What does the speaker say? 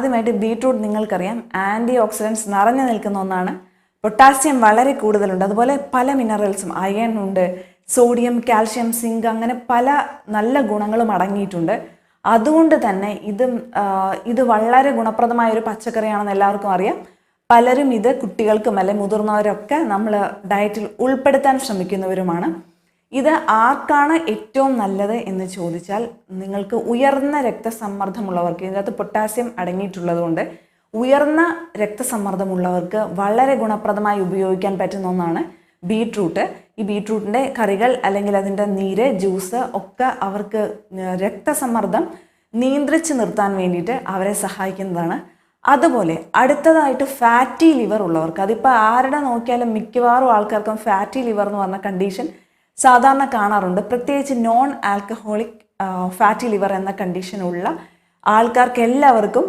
ആദ്യമായിട്ട് ബീട്രൂട്ട് നിങ്ങൾക്കറിയാം. Anti oxidants നിറഞ്ഞു നിൽക്കുന്ന ഒന്നാണ്. പൊട്ടാസ്യം വളരെ കൂടുതലുണ്ട്. അതുപോലെ പല മിനറൽസും അയൺ ഉണ്ട് സോഡിയം കാൽഷ്യം സിങ്ക് അങ്ങനെ പല നല്ല ഗുണങ്ങളും അടങ്ങിയിട്ടുണ്ട്. അതുകൊണ്ട് തന്നെ ഇത് ഇത് വളരെ ഗുണപ്രദമായ ഒരു പച്ചക്കറിയാണെന്ന് എല്ലാവർക്കും അറിയാം. പലരും ഇത് കുട്ടികൾക്കും അല്ലെ മുതിർന്നവരൊക്കെ നമ്മൾ ഡയറ്റിൽ ഉൾപ്പെടുത്താൻ ശ്രമിക്കുന്നവരുമാണ്. ഇത് ആർക്കാണ് ഏറ്റവും നല്ലത് എന്ന് ചോദിച്ചാൽ നിങ്ങൾക്ക് ഉയർന്ന രക്തസമ്മർദ്ദമുള്ളവർക്ക് ഇതിനകത്ത് പൊട്ടാസ്യം അടങ്ങിയിട്ടുള്ളതുകൊണ്ട് ഉയർന്ന രക്തസമ്മർദ്ദമുള്ളവർക്ക് വളരെ ഗുണപ്രദമായി ഉപയോഗിക്കാൻ പറ്റുന്ന ഒന്നാണ് ബീട്രൂട്ട്. ഈ ബീട്രൂട്ടിന്റെ കറികൾ അല്ലെങ്കിൽ അതിന്റെ നീര് ജ്യൂസ് ഒക്കെ അവർക്ക് രക്തസമ്മർദ്ദം നിയന്ത്രിച്ച് നിർത്താൻ വേണ്ടിയിട്ട് അവരെ സഹായിക്കുന്നതാണ്. അതുപോലെ അടുത്തതായിട്ട് ഫാറ്റി ലിവർ ഉള്ളവർക്ക് അതിപ്പോൾ ആരുടെ നോക്കിയാലും മിക്കവാറും ആൾക്കാർക്കും ഫാറ്റി ലിവർ എന്ന് പറഞ്ഞ കണ്ടീഷൻ സാധാരണ കാണാറുണ്ട്. പ്രത്യേകിച്ച് നോൺ ആൽക്കഹോളിക് ഫാറ്റി ലിവർ എന്ന കണ്ടീഷനുള്ള ആൾക്കാർക്ക് എല്ലാവർക്കും